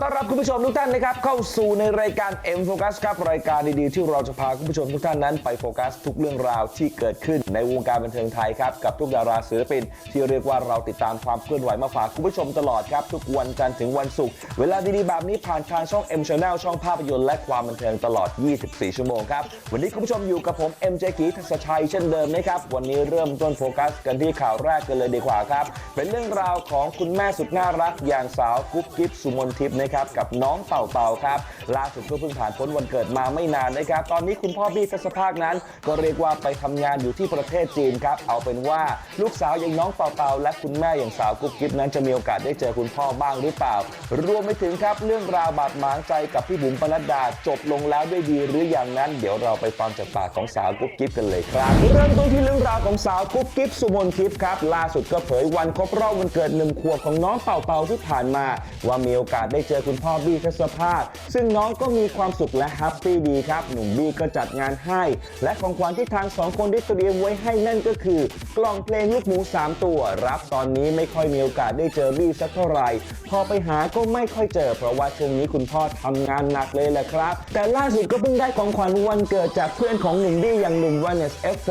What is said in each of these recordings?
ขอต้อนรับคุณผู้ชมทุกท่านนะครับเข้าสู่ในรายการ M Focus ครับรายการดีๆ ที่เราจะพาคุณผู้ชมทุกท่านนั้นไปโฟกัสทุกเรื่องราวที่เกิดขึ้นในวงการบันเทิงไทยครับกับทุกดาราศิลปินที่เรียกว่าเราติดตามความเคลื่อนไหวมาฝากคุณผู้ชมตลอดครับทุกวันจันทร์ถึงวันศุกร์เวลาดีๆแบบนี้ผ่านทางช่อง M Channel ช่องภาพยนตร์และความบันเทิงตลอด 24 ชั่วโมงครับวันนี้คุณผู้ชมอยู่กับผม MJ กีทัศชัยเช่นเดิมนะครับวันนี้เริ่มต้นโฟกัส กันที่ข่าวแรกกันเลยดีกว่าครับเป็นเรื่องราวของคุณแม่สุดน่ารักอย่างสาวกุ๊บกิ๊บสุมนทิพย์นะครับกับน้องเต่าเต่าครับล่าสุดก็เพิ่งผ่านพ้นวันเกิดมาไม่นานนะครับ ตอนนี้คุณพ่อบี้ทัศภาคนั้น ก็เรียกว่าไปทำงานอยู่ที่ประเทศจีนครับเอาเป็นว่าลูกสาวอย่างน้องเต่าเต่าและคุณแม่อย่างสาวกุ๊บกิ๊บนั้นจะมีโอกาสได้เจอคุณพ่อบ้างหรือเปล่า รวมไปถึงครับเรื่องราวบาดหมางใจกับพี่บุ๋มปนัดดาจบลงแล้วด้วยดีหรืออย่างนั้น เดี๋ยวเราไปฟังจากปากของสาวกุ๊บกิ๊บกันเลยครับ เริ่มต้นที่เรื่องราวของสาวกุ๊บกิ๊บสุมนทิพย์ครับล่าสุดก็เผยวันครบรอบวันเกิดหนึ่งขวบของน้องเต่าเต่าที่ผ่านมา ว่ามีโอกาสได้เจอคุณพ่อบี้ทัศภาคซึ่งน้องก็มีความสุขและแฮปปี้ดีครับ หนุ่มบี้ก็จัดงานให้ และของขวัญที่ทางสองคนได้เตรียมไว้ให้นั่นก็คือ กล่องเพลงลูกหมูสามตัว รับตอนนี้ไม่ค่อยมีโอกาสได้เจอบี้สักเท่าไหร่ พอไปหาก็ไม่ค่อยเจอ เพราะว่าช่วงนี้คุณพ่อทำงานหนักเลยแหละครับ แต่ล่าสุดก็เพิ่งได้ของขวัญวันเกิดจากเพื่อนของหนุ่มบี้อย่างหนุ่มวานเนส F4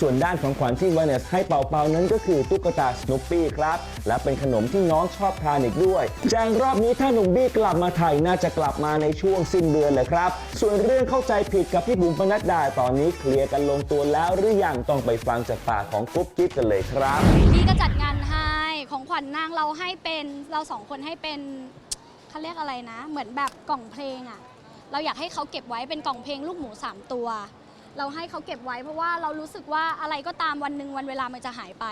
ส่วนด้านของขวัญที่วานเนสให้เป่าเปานั้นก็คือตุ๊กตาสโนปี้ครับและเป็นขนมที่น้องชอบทานอีกด้วยแจงรอบนี้ถ้าหนุ่มบี้กลับมาไทยน่าจะกลับมาในช่วงสิ้นเดือนแหละครับ ส่วนเรื่องเข้าใจผิดกับพี่บุ๋มปนัดดาตอนนี้เคลียร์กันลงตัวแล้วหรือยังต้องไปฟังจากปากของกุ๊บกิ๊บกันเลยครับพี่ก็จัดงานให้ของขวัญนางเราให้เป็นเราสองคนให้เป็นเขาเรียกอะไรนะ เหมือนแบบกล่องเพลงอะเราอยากให้เขาเก็บไว้เป็นกล่องเพลงลูกหมูสามตัว เราให้เขาเก็บไว้เพราะว่าเรารู้สึกว่าอะไรก็ตามวันหนึ่งวันเวลามันจะหายไป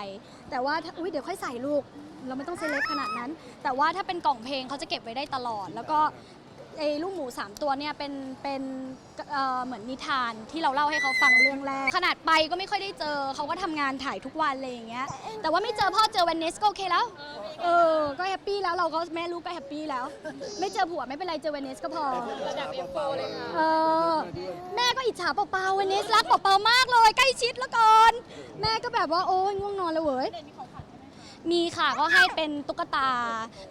แต่ว่าอุ้ยเดี๋ยวค่อยใส่ลูก เราไม่ต้องเซเล็กขนาดนั้น แต่ว่าถ้าเป็นกล่องเพลงเขาจะเก็บไว้ได้ตลอด แล้วก็ไอ้ลูกหมูสามตัวเนี่ยเป็นเป็นเอ่อเหมือนนิทานที่เราเล่าให้เขาฟังเรื่องแรก ขนาดไปก็ไม่ค่อยได้เจอเขาก็ทำงานถ่ายทุกวันอะไรอย่างเงี้ยแต่ว่าไม่เจอพ่อเจอวันเนสก็โอเคแล้วเออก็แฮปปี้แล้วเราก็แม่ลูกก็แฮปปี้แล้ว ไม่เจอผัวไม่เป็นไรเจอวันเนสก็พอ ระดับ F4 เลยค่ะ เออแม่ก็อิจฉาเปล่าๆวันนี้รักเปล่าๆมากเลย ใกล้ชิดแล้วก่อน แม่ก็แบบว่าโอ้ยง่วงนอนเลยเว้ย มี มีค่ะก็ให้เป็นตุ๊กตา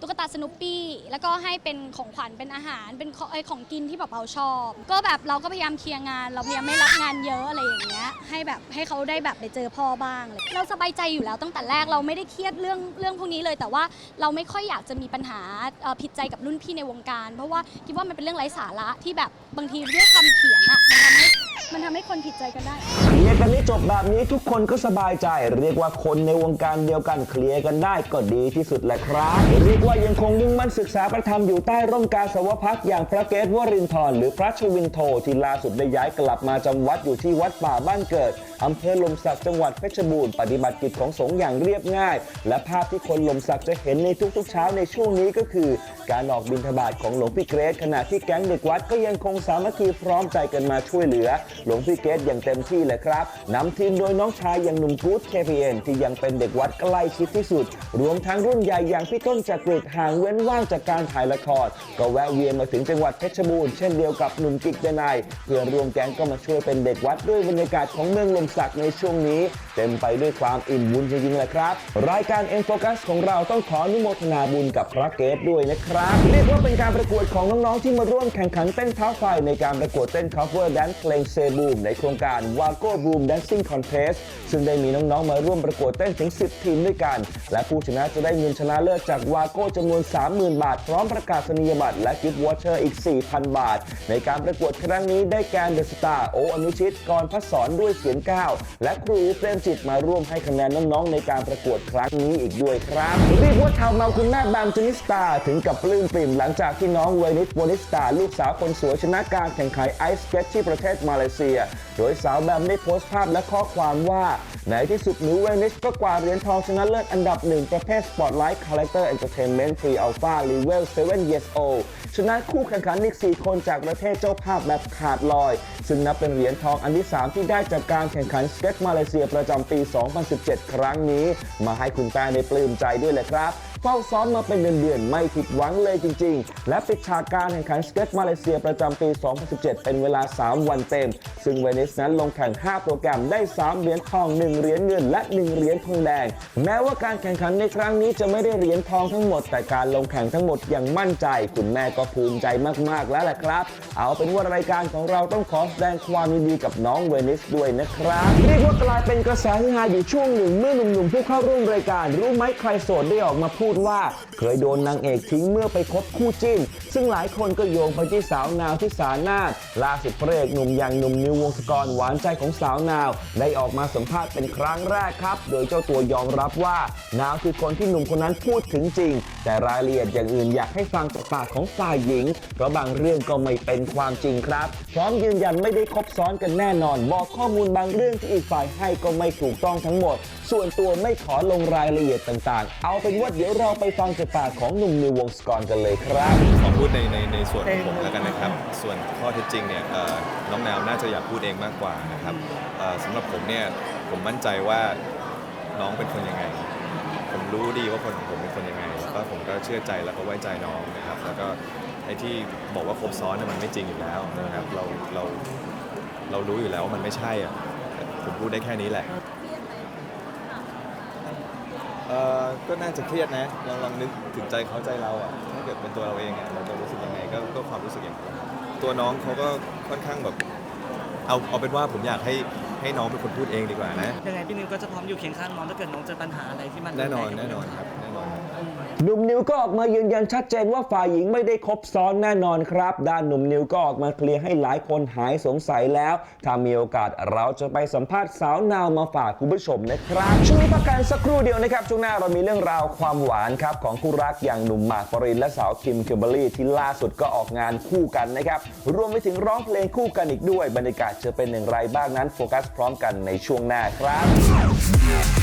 ตุ๊กตาสนุปปี้แล้วก็ให้เป็นของขวัญเป็นอาหาร เป็นของไอของกินที่แบบเปาชอบ ก็แบบเราก็พยายามเคลียร์งาน เราพยายามไม่รับงานเยอะอะไรอย่างเงี้ยให้แบบให้เขาได้แบบไปเจอพ่อบ้างเลยเราสบายใจอยู่แล้วตั้งแต่แรกเราไม่ได้เครียดเรื่องเรื่องพวกนี้เลย แต่ว่าเราไม่ค่อยอยากจะมีปัญหาเอ่อผิดใจกับรุ่นพี่ในวงการ เพราะว่าคิดว่ามันเป็นเรื่องไร้สาระที่แบบบางทีด้วยคำเขียนอะมันทำให้ มันทำให้คนผิดใจกันได้ เคลียร์กันให้จบแบบนี้ทุกคนก็สบายใจ เรียกว่าคนในวงการเดียวกันเคลียร์กันได้ก็ดีที่สุดแหละครับเรียกว่ายังคงมุ่งมั่นศึกษาประธรรมอยู่ใต้ร่มกาสาวพักตร์อย่างพระเกศวรินทร์หรือพระชวินโทที่ล่าสุดได้ย้ายกลับมาจำวัดอยู่ที่วัดป่าบ้านเกิดอำเภอลมศักดิ์จังหวัดเพชรบูรณ์ปฏิบัติกิจของสงฆ์อย่างเรียบง่าย และภาพที่คนลมศักดิ์จะเห็นในทุกๆเช้าในช่วงนี้ก็คือ การออกบิณฑบาตของหลวงพี่เกรซขณะที่แก๊งเด็กวัดก็ยังคงสามัคคีพร้อมใจกันมาช่วยเหลือ หลวงพี่เกรซอย่างเต็มที่เลยครับนำทีมโดยน้องชายอย่างหนุ่มกู๊ด KPN ที่ยังเป็นเด็กวัดใกล้ชิดที่สุด รวมทั้งรุ่นใหญ่อย่างพี่ต้นจักริดห่างเว้นว่างจากการถ่ายละครก็แวะเวียนมาถึงจังหวัดเพชรบูรณ์เช่นเดียวกับหนุ่มกิกเดนายเพื่อนรวมแก๊งก็มาช่วยเป็นเด็กวัดด้วยบรรยากาศของเมืองลมศักดิ์ในช่วงนี้เต็มไปด้วยความอิ่มบุญจริงๆแหละครับ รายการเอ็นโฟกัสของเราต้องขออนุโมทนาบุญกับพระเกตด้วยนะครับเรียกว่าเป็นการประกวดของน้องๆที่มาร่วมแข่งขันเต้นเท้าไฟในการประกวดเต้น cover dance เพลงเซบูมในโครงการ Wago Boom Dancing Contest ซึ่งได้มีน้องๆมาร่วมประกวดเต้นถึง 10 ทีมด้วยกัน และผู้ชนะจะได้เงินชนะเลิศจาก Wago จำนวน 30,000 บาท พร้อมประกาศนียบัตรและกิฟต์วอเชอร์อีก 4,000 บาท ในการประกวดครั้งนี้ได้แกนเดอะสตาร์โออนุชิตกรพัฒสอนด้วยเสียงก้าวและครูเปรมจิตมาร่วมให้คะแนนน้องๆในการประกวดครั้งนี้อีกด้วยครับเรียกว่าชาวเมาคุณแม่แบมจนิสตาถึงกับปลื้มปริ่มหลังจากที่น้องเวนิสโวนิสตาลูกสาวคนสวยชนะการแข่งขันไอซ์สเก็ตที่ประเทศมาเลเซีย โดยสาวแบมได้โพสต์ภาพและข้อความว่า ในที่สุดหนูเวนิสก็กวาดเหรียญทองชนะเลิศอันดับหนึ่งประเภท Spotlight Character Entertainment Pre Alpha Level 7 Years Old ชนะคู่แข่งขันอีก 4 คนจากประเทศเจ้าภาพแบบขาดลอย ซึ่งนับเป็นเหรียญทองอันที่ 3 ที่ได้จากการแข่งขันสเก็ตมาเลเซียประจำปี 2017 ครั้งนี้ มาให้คุณแป้งได้ปลื้มใจด้วยแหละครับ เฝ้าซ้อมมาเป็นเดือนๆไม่ผิดหวังเลยจริง ๆ และปิดฉากการแข่งขันสเก็ตมาเลเซียประจำปี 2017 เป็นเวลา 3 วันเต็ม ซึ่งเวนิสนั้นลงแข่ง 5 โปรแกรมได้ 3 เหรียญทอง 1 เหรียญเงิน และ 1 เหรียญทองแดง แม้ว่าการแข่งขันในครั้งนี้จะไม่ได้เหรียญทองทั้งหมด แต่การลงแข่งทั้งหมดอย่างมั่นใจ คุณแม่ก็ภูมิใจมากๆแล้วแหละครับ เอาเป็นว่ารายการของเราต้องขอแสดงความยินดีกับน้องเวนิสด้วยนะครับเรียกว่ากลายเป็นกระแสฮือฮาอยู่ช่วงหนึ่งเมื่อหนุ่มๆผู้เข้าร่วมรายการรู้ไหมใครโสดได้ออกมาพูดว่าเคยโดนนางเอกทิ้งเมื่อไปคบคู่จิ้น ซึ่งหลายคนก็โยงไปที่สาวนาวที่สานาถล่าสุดพระเอกหนุ่มอย่างหนุ่มนิววงศกรหวานใจของสาวนาว ได้ออกมาสัมภาษณ์เป็นครั้งแรกครับ โดยเจ้าตัวยอมรับว่านาวคือคนที่หนุ่มคนนั้นพูดถึงจริง แต่รายละเอียดอย่างอื่นอยากให้ฟังจากปากของฝ่ายหญิง เพราะบางเรื่องก็ไม่เป็นความจริงครับ พร้อมยืนยันไม่ได้คบซ้อนกันแน่นอน บอกข้อมูลบางเรื่องที่อีกฝ่ายให้ก็ไม่ถูกต้องทั้งหมด ส่วนตัวไม่ขอลงรายละเอียดต่างๆ เอาเป็นว่าเดี๋ยวเราไปฟังจากปากของหนุ่มนิววงศกรกันเลยครับ ขอพูดในในในส่วนของผมแล้วกันนะครับ ส่วนข้อเท็จจริงเนี่ยเอ่อน้องนาวน่าจะอยากพูดเองมากกว่านะครับเอ่อสำหรับผมเนี่ยผมมั่นใจว่าน้องเป็นคนยังไง ผมรู้ดีว่าคนของผมเป็นคนยังไงแล้วก็ผมก็เชื่อใจแล้วก็ไว้ใจน้องนะครับ แล้วก็ไอ้ที่บอกว่าครบซ้อนเนี่ยมันไม่จริงอยู่แล้วนะครับ เราเราเรารู้อยู่แล้วว่ามันไม่ใช่อะผมพูดได้แค่นี้แหละ เอ่อก็น่าจะเครียดนะลองลองนึกถึงใจเขาใจเราอะถ้าเกิดเป็นตัวเราเองอะเราจะรู้สึกยังไงก็ก็ความรู้สึกอย่างนั้นตัวน้องเขาก็ค่อนข้างแบบเอาเอาเป็นว่าผมอยากให้ให้น้องเป็นคนพูดเองดีกว่านะ ยังไงพี่นิวก็จะพร้อมอยู่เคียงข้างน้องถ้าเกิดน้องเจอปัญหาอะไรที่มันแน่นอนรุแน่งนอนครับแน่นอนครับ หนุ่มนิวก็ออกมายืนยันชัดเจนว่าฝ่ายหญิงไม่ได้คบซ้อนแน่นอนครับ ด้านหนุ่มนิวก็ออกมาเคลียร์ให้หลายคนหายสงสัยแล้ว ถ้ามีโอกาสเราจะไปสัมภาษณ์สาวนาวมาฝากคุณผู้ชมนะครับช่วงนี้พักกันสักครู่เดียวนะครับช่วงหน้าเรามีเรื่องราวความหวานครับของคู่รักอย่างหนุ่มหมากปรินและสาวคิมคิมเบอรรี่ที่ล่าสุดก็ออกงานคู่กันนะครับรวมไปถึงร้องเพลงคู่กันอีกด้วย บรรยากาศจะเป็นอย่างไรบ้างนั้นโฟกัสพร้อมกันในช่วงหน้าครับ